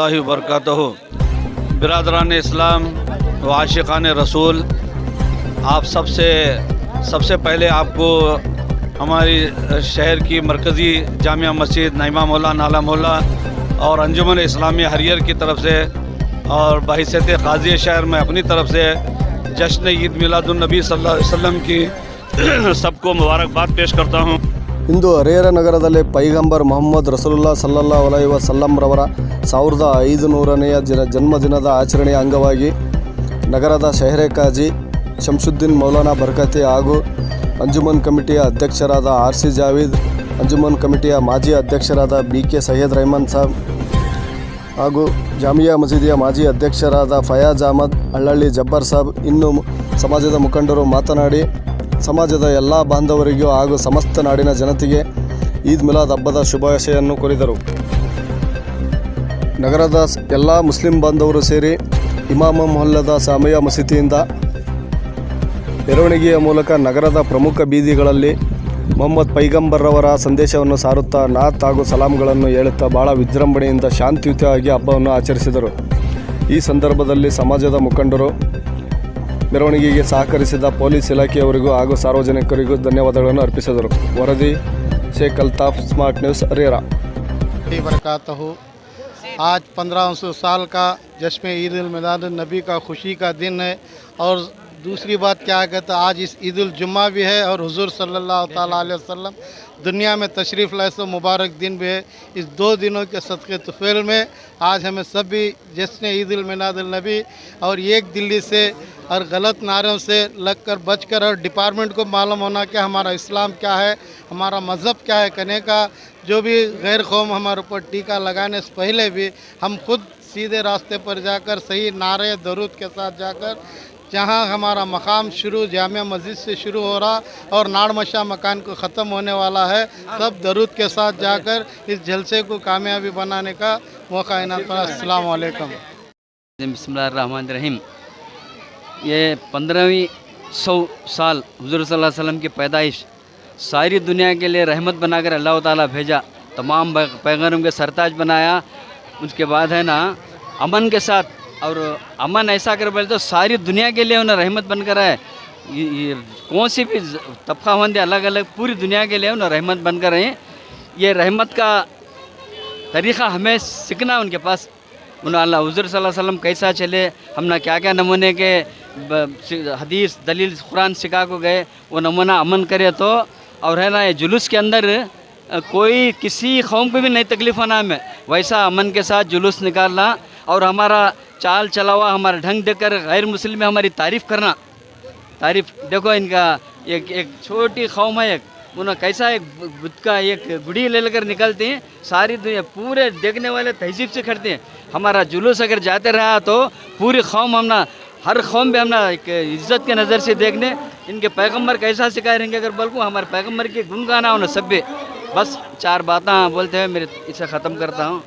اللہ وبرکاتہ۔ برادران اسلام و عاشقان رسول، آپ سب سے سب سے پہلے آپ کو ہماری شہر کی مرکزی جامعہ مسجد نعیمہ مولا نالا مولا اور انجمن اسلامی ہریر کی طرف سے اور بحیثیت قاضی شہر میں اپنی طرف سے جشن عید میلاد النبی صلی اللہ علیہ وسلم کی سب کو مبارکباد پیش کرتا ہوں۔ ಇಂದು ಹರಿಹರ ನಗರದಲ್ಲಿ ಪೈಗಂಬರ್ ಮೊಹಮ್ಮದ್ ರಸಲುಲ್ಲಾ ಸಲ್ಲಲ್ಲಾ ಅಲೈ ವಸಲ್ಲಂರವರ ಸಾವಿರದ ಐದು ನೂರನೆಯ ದಿನ ಜನ್ಮದಿನದ ಆಚರಣೆಯ ಅಂಗವಾಗಿ ನಗರದ ಶಹರೆ ಕಾಜಿ ಶಂಶುದ್ದೀನ್ ಮೌಲಾನಾ ಬರ್ಕತಿ ಹಾಗೂ ಅಂಜುಮನ್ ಕಮಿಟಿಯ ಅಧ್ಯಕ್ಷರಾದ ಆರ್ ಸಿ ಜಾವೀದ್, ಅಂಜುಮನ್ ಕಮಿಟಿಯ ಮಾಜಿ ಅಧ್ಯಕ್ಷರಾದ ಬಿ ಕೆ ಸೈಯದ್ ರಹಮಾನ್ ಸಾಬ್ ಹಾಗೂ ಜಾಮಿಯಾ ಮಸೀದಿಯ ಮಾಜಿ ಅಧ್ಯಕ್ಷರಾದ ಫಯಾಜ್ ಅಹಮದ್, ಹಳ್ಳಳ್ಳಿ ಜಬ್ಬರ್ ಸಾಬ್. ಇನ್ನು ಸಮಾಜದ ಮುಖಂಡರು ಮಾತನಾಡಿ ಸಮಾಜದ ಎಲ್ಲ ಬಾಂಧವರಿಗೂ ಹಾಗೂ ಸಮಸ್ತ ನಾಡಿನ ಜನತೆಗೆ ಈದ್ ಮಿಲಾದ್ ಹಬ್ಬದ ಶುಭಾಶಯನ್ನು ಕೋರಿದರು. ನಗರದ ಎಲ್ಲ ಮುಸ್ಲಿಂ ಬಾಂಧವರು ಸೇರಿ ಇಮಾಮ ಮೊಹಲ್ಲದ ಸಾಮಯ ಮಸೀದಿಯಿಂದ ಮೆರವಣಿಗೆಯ ಮೂಲಕ ನಗರದ ಪ್ರಮುಖ ಬೀದಿಗಳಲ್ಲಿ ಮೊಹಮ್ಮದ್ ಪೈಗಂಬರ್ರವರ ಸಂದೇಶವನ್ನು ಸಾರುತ್ತಾ ನಾತ್ ಹಾಗೂ ಸಲಾಂಗಳನ್ನು ಹೇಳುತ್ತಾ ಭಾಳ ವಿಜೃಂಭಣೆಯಿಂದ ಶಾಂತಿಯುತವಾಗಿ ಹಬ್ಬವನ್ನು ಆಚರಿಸಿದರು. ಈ ಸಂದರ್ಭದಲ್ಲಿ ಸಮಾಜದ ಮುಖಂಡರು ಮೆರವಣಿಗೆಗೆ ಸಹಕರಿಸಿದ ಪೊಲೀಸ್ ಇಲಾಖೆಯವರಿಗೂ ಹಾಗೂ ಸಾರ್ವಜನಿಕರಿಗೂ ಧನ್ಯವಾದಗಳನ್ನು ಅರ್ಪಿಸಿದರು ವರದಿ ಶೇಖ್ ಅಲ್ತಾಫ್ دوسری بات کیا کہتا آج اس عید الجمعہ بھی ہے اور حضور صلی اللہ تعالیٰ علیہ وسلم دنیا میں تشریف لائے سے مبارک دن بھی ہے۔ اس دو دنوں کے صدقے تفیل میں آج ہمیں سبھی جشن عید المناد النبی اور ایک دلی سے اور غلط نعروں سے لگ کر بچ کر اور ڈپارٹمنٹ کو معلوم ہونا کہ ہمارا اسلام کیا ہے، ہمارا مذہب کیا ہے کہنے کا، جو بھی غیر قوم ہمارے اوپر ٹیکہ لگانے سے پہلے بھی ہم خود سیدھے راستے پر جا کر، صحیح نعرے درود کے ساتھ جا کر جہاں ہمارا مقام شروع جامع مسجد سے شروع ہو رہا اور ناڑمشاہ مکان کو ختم ہونے والا ہے۔ سب درود کے ساتھ جا کر اس جلسے کو کامیابی بنانے کا موقع عنایت پر اسلام علیکم۔ بسم اللہ الرحمن الرحیم۔ یہ پندرہویں سو سال حضور صلی اللہ علیہ وسلم کی پیدائش۔ ساری دنیا کے لیے رحمت بنا کر اللہ تعالیٰ بھیجا۔ تمام پیغمبروں کے سرتاج بنایا۔ اس کے بعد ہے نا، امن کے ساتھ اور امن ایسا کر بولے تو ساری دنیا کے لیے انہیں رحمت بن کر آئے۔ کون سی بھی طبقہ ہوندے الگ الگ پوری دنیا کے لیے انہیں رحمت بن کر رہے ہیں یہ رحمت کا طریقہ ہمیں سیکھنا ان کے پاس۔ انہوں اللہ حضور صلی اللہ علیہ وسلم کیسا چلے، ہم نے کیا کیا نمونے کے حدیث، دلیل قرآن سکھا کو گئے، وہ نمونہ امن کرے تو۔ اور ہے نا، یہ جلوس کے اندر کوئی کسی قوم کو بھی نہیں تکلیف ہونا ہمیں۔ ویسا امن کے ساتھ جلوس نکالنا۔ اور ہمارا چال چلاوا ہمارا ڈھنگ دیکھ کر غیر مسلم میں ہماری تعریف کرنا۔ تعریف، دیکھو ان کا ایک ایک چھوٹی قوم ہے، ایک انہوں کیسا ایک بدھ کا ایک گڑی لے لے کر نکلتے ہیں، ساری دنیا، پورے دیکھنے والے تہذیب سے کرتے ہیں۔ ہمارا جلوس اگر جاتے رہا تو پوری قوم ہمنا، ہر قوم پہ ہمنا ایک عزت کے نظر سے دیکھنے، ان کے پیغمبر کیسا سکھائے رہیں گے اگر بلکہ ہمارے پیغمبر کے گنگانا گانا سب بھی۔ بس چار باتاں بولتے ہوئے میرے اسے ختم کرتا ہوں۔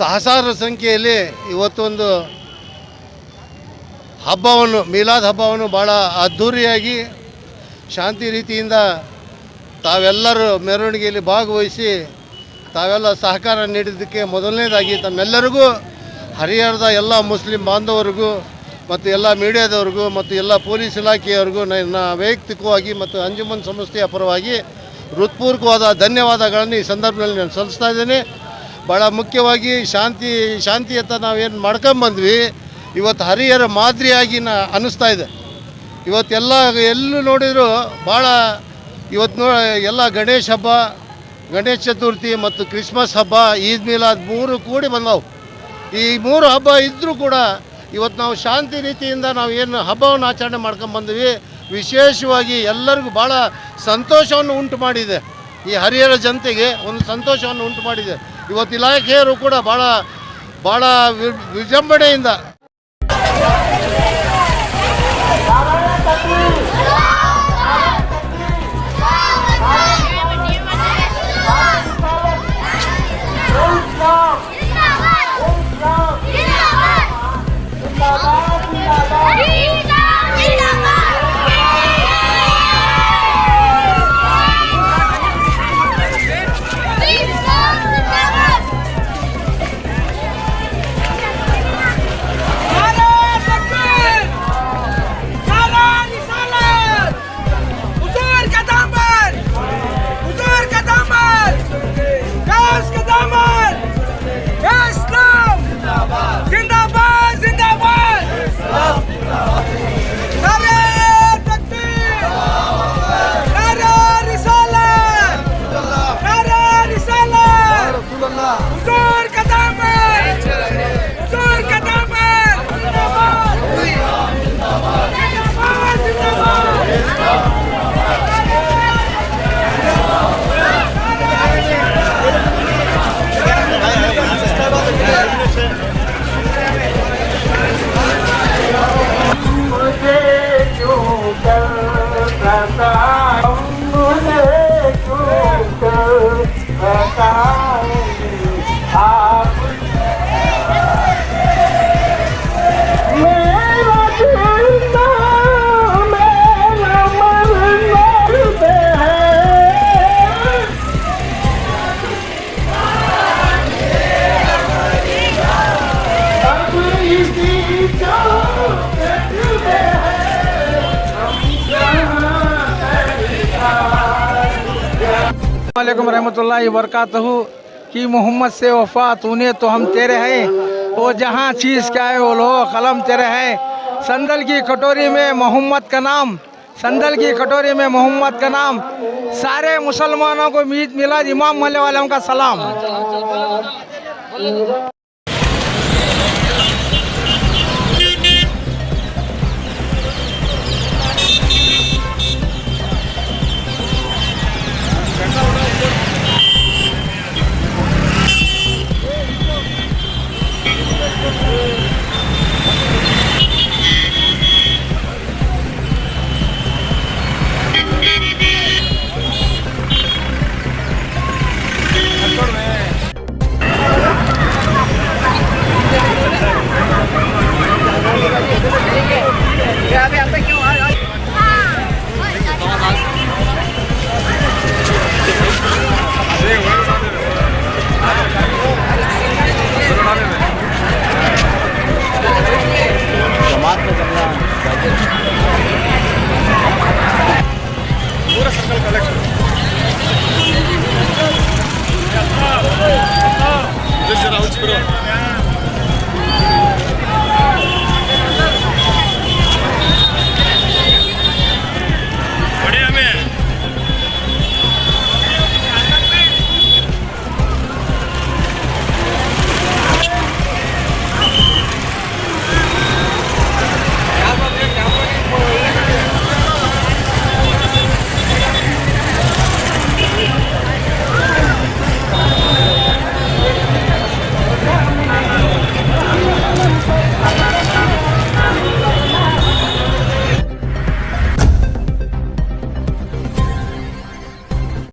ಸಹಸ್ರಾರು ಸಂಖ್ಯೆಯಲ್ಲಿ ಇವತ್ತೊಂದು ಹಬ್ಬವನ್ನು, ಮೀಲಾದ್ ಹಬ್ಬವನ್ನು ಭಾಳ ಅದ್ಧೂರಿಯಾಗಿ ಶಾಂತಿ ರೀತಿಯಿಂದ ತಾವೆಲ್ಲರೂ ಮೆರವಣಿಗೆಯಲ್ಲಿ ಭಾಗವಹಿಸಿ ತಾವೆಲ್ಲ ಸಹಕಾರ ನೀಡಿದ್ದಕ್ಕೆ ಮೊದಲನೇದಾಗಿ ತಮ್ಮೆಲ್ಲರಿಗೂ, ಹರಿಹರದ ಎಲ್ಲ ಮುಸ್ಲಿಂ ಬಾಂಧವರಿಗೂ ಮತ್ತು ಎಲ್ಲ ಮೀಡಿಯಾದವ್ರಿಗೂ ಮತ್ತು ಎಲ್ಲ ಪೊಲೀಸ್ ಇಲಾಖೆಯವ್ರಿಗೂ ನನ್ನ ವೈಯಕ್ತಿಕವಾಗಿ ಮತ್ತು ಅಂಜುಮನ್ ಸಂಸ್ಥೆಯ ಪರವಾಗಿ ಹೃತ್ಪೂರ್ವಕವಾದ ಧನ್ಯವಾದಗಳನ್ನು ಈ ಸಂದರ್ಭದಲ್ಲಿ ನಾನು ಸಲ್ಲಿಸ್ತಾ ಇದ್ದೇನೆ. ಭಾಳ ಮುಖ್ಯವಾಗಿ ಶಾಂತಿ, ಶಾಂತಿಯತ್ತ ನಾವೇನು ಮಾಡ್ಕೊಂಬಂದ್ವಿ, ಇವತ್ತು ಹರಿಹರ ಮಾದರಿಯಾಗಿ ನ ಅನ್ನಿಸ್ತಾ ಇದೆ. ಇವತ್ತೆಲ್ಲ ಎಲ್ಲೂ ನೋಡಿದರೂ ಭಾಳ ಇವತ್ತು ನೋ, ಎಲ್ಲ ಗಣೇಶ ಹಬ್ಬ, ಗಣೇಶ ಚತುರ್ಥಿ ಮತ್ತು ಕ್ರಿಸ್ಮಸ್ ಹಬ್ಬ, ಈದ್ ಮಿಲಾದ್ ಮೂರು ಕೂಡಿ ಬಂದವು. ಈ ಮೂರು ಹಬ್ಬ ಇದ್ದರೂ ಕೂಡ ಇವತ್ತು ನಾವು ಶಾಂತಿ ರೀತಿಯಿಂದ ನಾವು ಏನು ಹಬ್ಬವನ್ನು ಆಚರಣೆ ಮಾಡ್ಕೊಂಬಂದ್ವಿ. ವಿಶೇಷವಾಗಿ ಎಲ್ಲರಿಗೂ ಭಾಳ ಸಂತೋಷವನ್ನು ಉಂಟು ಮಾಡಿದೆ. ಈ ಹರಿಹರ ಜನತೆಗೆ ಒಂದು ಸಂತೋಷವನ್ನು ಉಂಟು ಮಾಡಿದೆ. ಇವತ್ತು ಇಲಾಖೆಯವರು ಕೂಡ ಭಾಳ ಭಾಳ Stop! علیکم رحمۃ اللہ وبرکاتہ۔ کی محمد سے وفا تو نے تو ہم تیرے ہیں۔ وہ جہاں چیز کیا ہے، وہ لو قلم تیرے ہیں۔ سندل کی کٹوری میں محمد کا نام۔ سندل کی کٹوری میں محمد کا نام۔ سارے مسلمانوں کو میت ملا امام ملے والوں کا سلام۔